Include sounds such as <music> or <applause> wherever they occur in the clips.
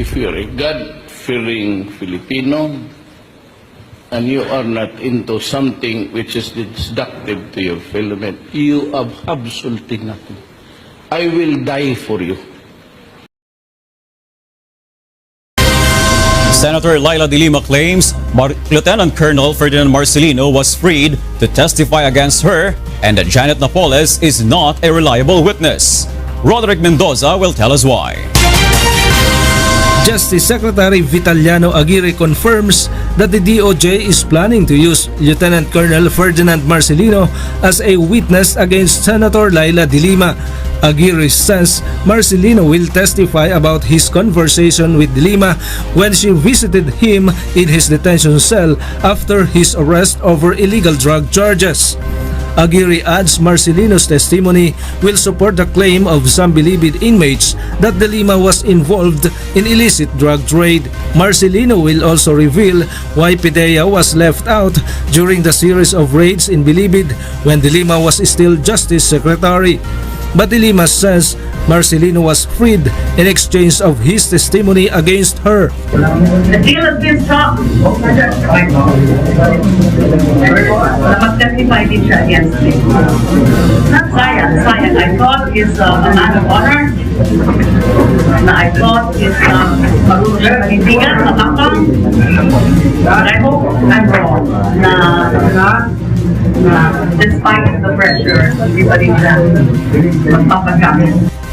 if you're a God-fearing Filipino and you are not into something which is destructive to your men, you have absolutely nothing. I will die for you. Senator Laila de Lima claims Mar- Lieutenant Colonel Ferdinand Marcelino was freed to testify against her and that Janet Napoles is not a reliable witness. Roderick Mendoza will tell us why. Justice Secretary Vitaliano Aguirre confirms that the DOJ is planning to use Lieutenant Colonel Ferdinand Marcelino as a witness against Senator Laila de Lima. Aguirre says Marcelino will testify about his conversation with de Lima when she visited him in his detention cell after his arrest over illegal drug charges. Aguirre adds Marcelino's testimony will support the claim of some believed inmates that De Lima was involved in illicit drug trade. Marcelino will also reveal why Pidea was left out during the series of raids in Bilibid when De Lima was still Justice Secretary. But De Lima says Marcelino was freed in exchange of his testimony against her. The deal has been struck. Na mag-testify din siya against I thought is uh, a man of honor. Na I thought is uh, marunong siya manindigan, matapang. But I hope I'm wrong. Na, na despite the pressure, hindi pa rin.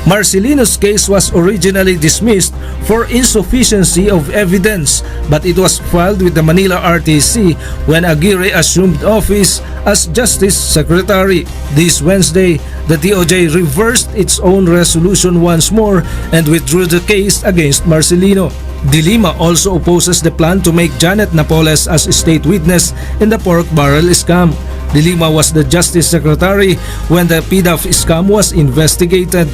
Marcelino's case was originally dismissed for insufficiency of evidence but it was filed with the Manila RTC when Aguirre assumed office as Justice Secretary. This Wednesday, the DOJ reversed its own resolution once more and withdrew the case against Marcelino. De Lima also opposes the plan to make Janet Napoles as a state witness in the pork barrel scam. De Lima was the Justice Secretary when the PDAF scam was investigated.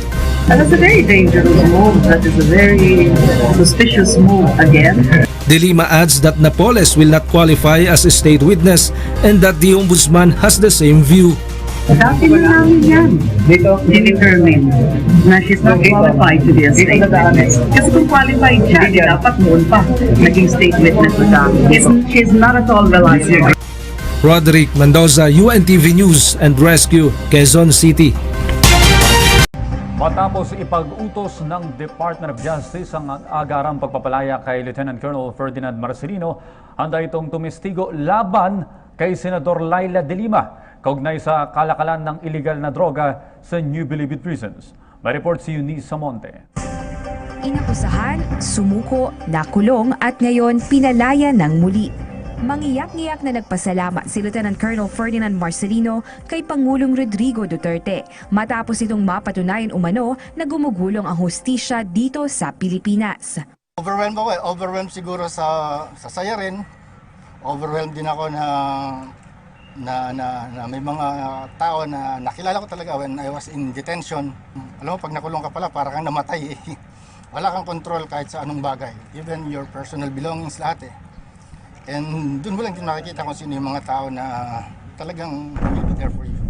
And it's a very dangerous move. That is a very suspicious move again. De Lima adds that Napoles will not qualify as a state witness and that the ombudsman has the same view. Dati na namin yan. Dinetermine na she's not qualified to be a state witness. Kasi kung qualified siya, dapat noon pa naging state witness na siya. She's not at all reliable. Roderick Mendoza, UNTV News and Rescue, Quezon City. Matapos ipag-utos ng Department of Justice ang agarang pagpapalaya kay Lieutenant Colonel Ferdinand Marcelino, handa itong tumistigo laban kay Senador Laila de Lima kaugnay sa kalakalan ng illegal na droga sa New Bilibid Prisons. May report si Eunice Samonte. Inakusahan, sumuko, nakulong at ngayon pinalaya ng muli. Mangiyak-ngiyak na nagpasalamat si Lieutenant Colonel Ferdinand Marcelino kay Pangulong Rodrigo Duterte matapos itong mapatunayan umano na gumugulong ang hustisya dito sa Pilipinas. Overwhelmed ako eh. Overwhelmed siguro sa, sa saya rin. Overwhelmed din ako na, na, na, na may mga tao na nakilala ko talaga when I was in detention. Alam mo, pag nakulong ka pala, para kang namatay eh. <laughs> Wala kang control kahit sa anong bagay. Even your personal belongings lahat eh. And dun mo lang din makikita kung sino yung mga tao na talagang will be there for you.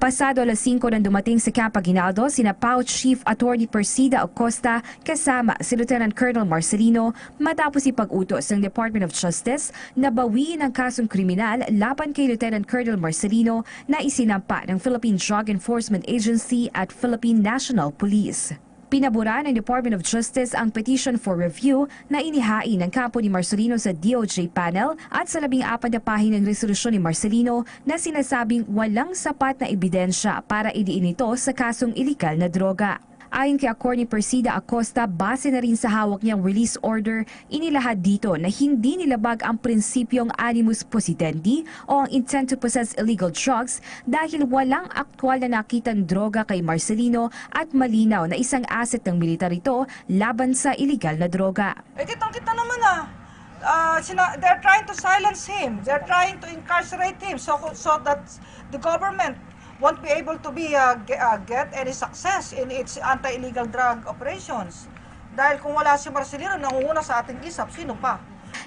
Pasado alas 5 nang dumating sa Camp Aguinaldo, sina PAO Chief Attorney Persida Acosta kasama si Lieutenant Colonel Marcelino matapos ipag-utos ng Department of Justice na bawiin ang kasong kriminal laban kay Lieutenant Colonel Marcelino na isinampa ng Philippine Drug Enforcement Agency at Philippine National Police. Pinabura ng Department of Justice ang petition for review na inihain ng kampo ni Marcelino sa DOJ panel at sa labing apat na pahinang resolusyon ni Marcelino na sinasabing walang sapat na ebidensya para idiin ito sa kasong ilikal na droga. Ayon kay Attorney Persida Acosta, base na rin sa hawak niyang release order, inilahad dito na hindi nilabag ang prinsipyong animus possidendi o ang intent to possess illegal drugs dahil walang aktwal na nakitang droga kay Marcelino at malinaw na isang asset ng militar ito laban sa illegal na droga. Eh, kitang-kita naman ah. Sina- they're trying to silence him. They're trying to incarcerate him so so that the government won't be able to be uh, uh, get any success in its anti-illegal drug operations. Dahil kung wala si Marcelino, nangunguna sa ating isap, sino pa?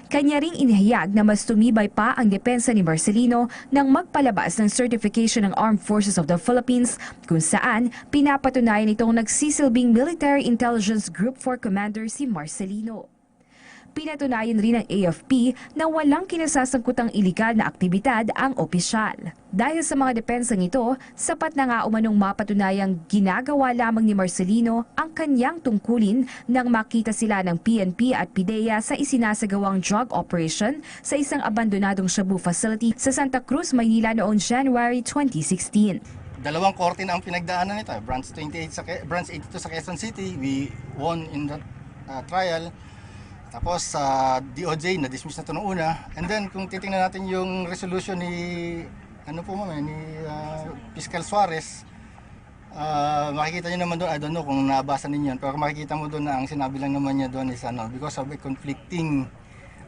Kanya ring inihayag na mas tumibay pa ang depensa ni Marcelino nang magpalabas ng certification ng Armed Forces of the Philippines kung saan pinapatunayan itong nagsisilbing Military Intelligence Group for Commander si Marcelino. Pinatunayan rin ng AFP na walang kinasasangkutang iligal na aktibidad ang opisyal. Dahil sa mga depensang ito, sapat na nga umanong mapatunayang ginagawa lamang ni Marcelino ang kanyang tungkulin nang makita sila ng PNP at PIDEA sa isinasagawang drug operation sa isang abandonadong Shabu facility sa Santa Cruz, Maynila noong January 2016. Dalawang korte na ang pinagdaanan nito. Branch 28 sa Branch 82 sa Quezon City, we won in that uh, trial. Tapos sa DOJ na dismiss na to noong una. And then kung titingnan natin yung resolution ni ano po ma'am, eh, ni uh, Fiscal Suarez, uh, makikita niyo naman doon, I don't know kung nabasa ninyo yan, pero makikita mo doon na ang sinabi lang naman niya doon is ano, because of a conflicting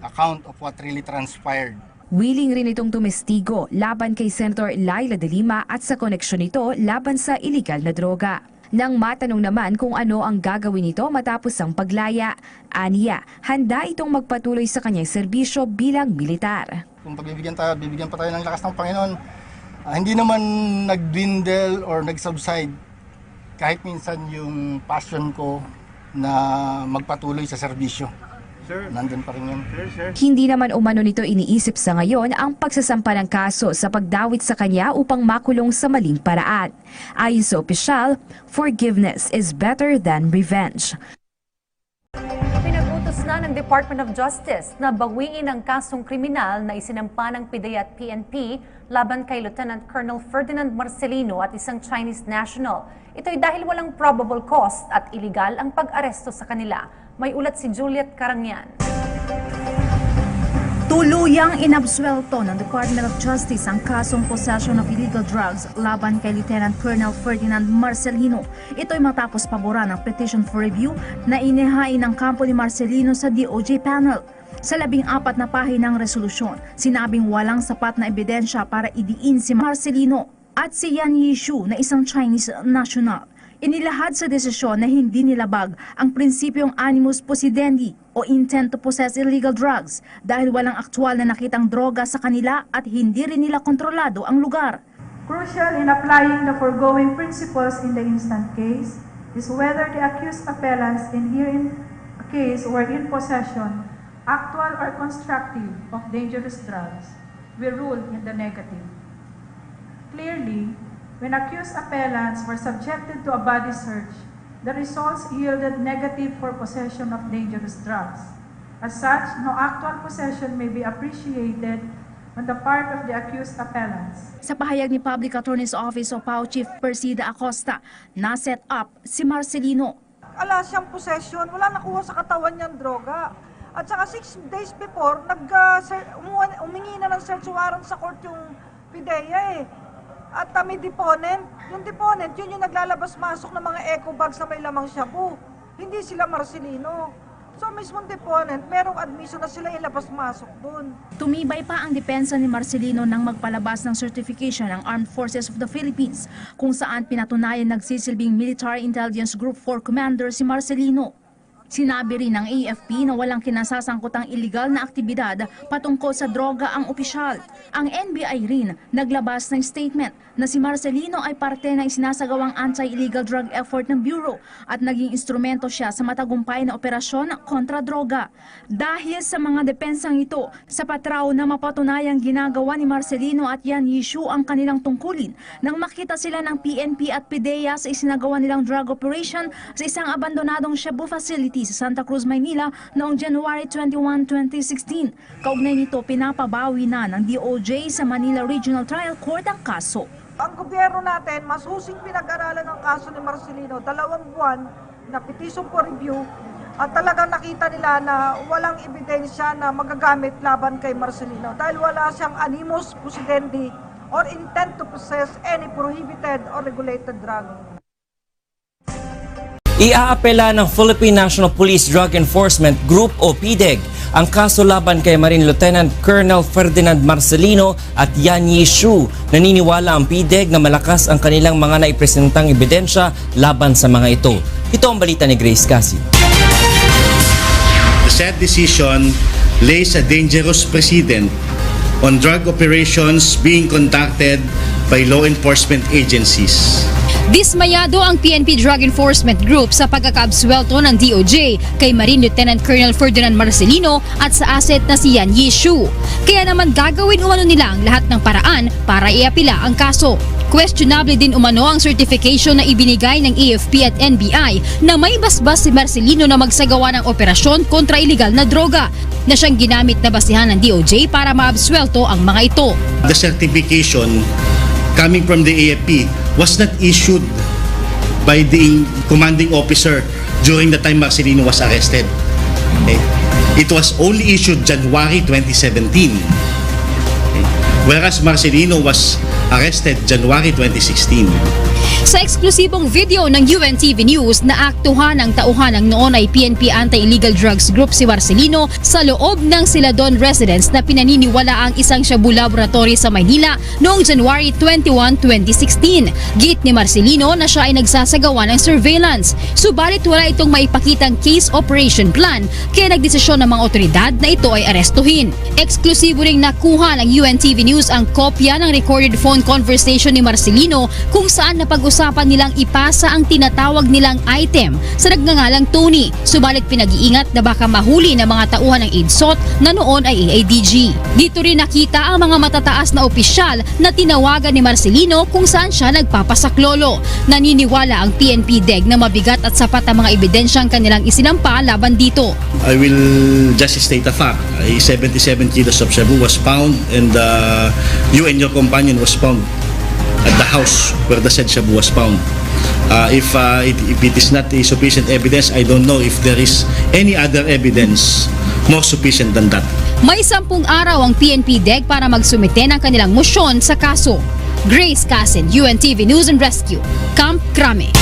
account of what really transpired. Willing rin itong tumestigo laban kay Senator Laila de Lima at sa koneksyon nito laban sa iligal na droga. Nang matanong naman kung ano ang gagawin nito matapos ang paglaya, aniya, handa itong magpatuloy sa kanyang serbisyo bilang militar. kung pagbibigyan tayo, bibigyan pa tayo ng lakas ng Panginoon, ah, hindi naman nag-dwindle or nag-subside kahit minsan yung passion ko na magpatuloy sa serbisyo. Nandun pa rin yun. Hindi naman umano nito iniisip sa ngayon ang pagsasampa ng kaso sa pagdawit sa kanya upang makulong sa maling paraan. Ayon sa opisyal, forgiveness is better than revenge. Pinag-utos na ng Department of Justice na bawiin ang kasong kriminal na isinampa ng PIDEA at PNP laban kay Lieutenant Colonel Ferdinand Marcelino at isang Chinese national. Ito'y dahil walang probable cause at iligal ang pag-aresto sa kanila. May ulat si Juliet Karangyan. Tuluyang inabsuelto ng Department of Justice ang kasong possession of illegal drugs laban kay Lieutenant Colonel Ferdinand Marcelino. Ito'y matapos paboran ang petition for review na inihain ng kampo ni Marcelino sa DOJ panel. Sa labing apat na pahinang resolusyon, sinabing walang sapat na ebidensya para idiin si Marcelino at si Yan Yishu na isang Chinese national. Inilahad sa desisyon na hindi nilabag ang prinsipyong animus possidendi o intent to possess illegal drugs dahil walang aktwal na nakitang droga sa kanila at hindi rin nila kontrolado ang lugar. Crucial in applying the foregoing principles in the instant case is whether the accused appellants in herein case were in possession, actual or constructive, of dangerous drugs. We rule in the negative. Clearly, when accused appellants were subjected to a body search, the results yielded negative for possession of dangerous drugs. As such, no actual possession may be appreciated on the part of the accused appellants. Sa pahayag ni Public Attorney's Office o PAO Chief Persida Acosta, na-set up si Marcelino Ala siyang possession, wala nakuha sa katawan niyang droga. At saka six days before, nag, uh, umingi na ng search warrant sa court yung PIDEA eh. At uh, may deponent. Yung deponent, yun yung naglalabas-masok ng mga eco bags na may lamang shabu. Hindi sila Marcelino. So, mismong deponent, merong admission na sila ilabas-masok dun. Tumibay pa ang depensa ni Marcelino nang magpalabas ng certification ng Armed Forces of the Philippines kung saan pinatunayan nagsisilbing Military Intelligence Group 4 Commander si Marcelino. Sinabi rin ng AFP na walang kinasasangkutang iligal na aktibidad patungkol sa droga ang opisyal. Ang NBI rin naglabas ng statement na si Marcelino ay parte ng isinasagawang anti-illegal drug effort ng Bureau at naging instrumento siya sa matagumpay na operasyon kontra droga. Dahil sa mga depensang ito, sapat raw na mapatunayang ginagawa ni Marcelino at Yan Yishu ang kanilang tungkulin nang makita sila ng PNP at PIDEA sa isinagawa nilang drug operation sa isang abandonadong Shabu facility sa Santa Cruz, Maynila noong January 21, 2016. Kaugnay nito, pinapabawi na ng DOJ sa Manila Regional Trial Court ang kaso. Ang gobyerno natin, mas husing pinag-aralan ng kaso ni Marcelino, dalawang buwan na petition for review, at talagang nakita nila na walang ebidensya na magagamit laban kay Marcelino dahil wala siyang animus possidendi or intent to possess any prohibited or regulated drug. Iaapela ng Philippine National Police Drug Enforcement Group o PDEG ang kaso laban kay Marine Lieutenant Colonel Ferdinand Marcelino at Yan Yishu. Naniniwala ang PDEG na malakas ang kanilang mga naipresentang ebidensya laban sa mga ito. Ito ang balita ni Grace Cassie. The said decision lays a dangerous precedent on drug operations being conducted by law enforcement agencies. Dismayado ang PNP Drug Enforcement Group sa pagkakaabswelto ng DOJ kay Marine Lieutenant Colonel Ferdinand Marcelino at sa asset na si Yan Yishu. Kaya naman gagawin umano nila ang lahat ng paraan para iapila ang kaso. Questionable din umano ang certification na ibinigay ng AFP at NBI na may basbas si Marcelino na magsagawa ng operasyon kontra illegal na droga na siyang ginamit na basihan ng DOJ para maabswelto ang mga ito. The certification coming from the AFP was not issued by the commanding officer during the time Marcelino was arrested. Okay? It was only issued January 2017. Okay? Whereas Marcelino was arrested January 2016. Sa eksklusibong video ng UNTV News na aktuhan ng tauhan ng noon ay PNP Anti-Illegal Drugs Group si Marcelino sa loob ng Siladon residence na pinaniniwala ang isang Shabu Laboratory sa Maynila noong January 21, 2016. Git ni Marcelino na siya ay nagsasagawa ng surveillance. Subalit wala itong maipakitang case operation plan kaya nagdesisyon ng mga otoridad na ito ay arestuhin. Eksklusibo ring nakuha ng UNTV News ang kopya ng recorded phone conversation ni Marcelino kung saan napag-usapan nilang ipasa ang tinatawag nilang item sa nagngangalang Tony. Subalit pinag-iingat na baka mahuli ng mga tauhan ng IDSOT na noon ay AADG. Dito rin nakita ang mga matataas na opisyal na tinawagan ni Marcelino kung saan siya nagpapasaklolo. Naniniwala ang PNP DEG na mabigat at sapat ang mga ebidensyang kanilang isinampa laban dito. I will just state a fact. A 77 kilos of shabu was found and uh, you and your companion was found at the house where the said shabu was found. Uh, if, uh, it, if it is not a sufficient evidence, I don't know if there is any other evidence more sufficient than that. May sampung araw ang PNP DEG para magsumite ng kanilang musyon sa kaso. Grace Casin, UNTV News and Rescue, Camp Crame.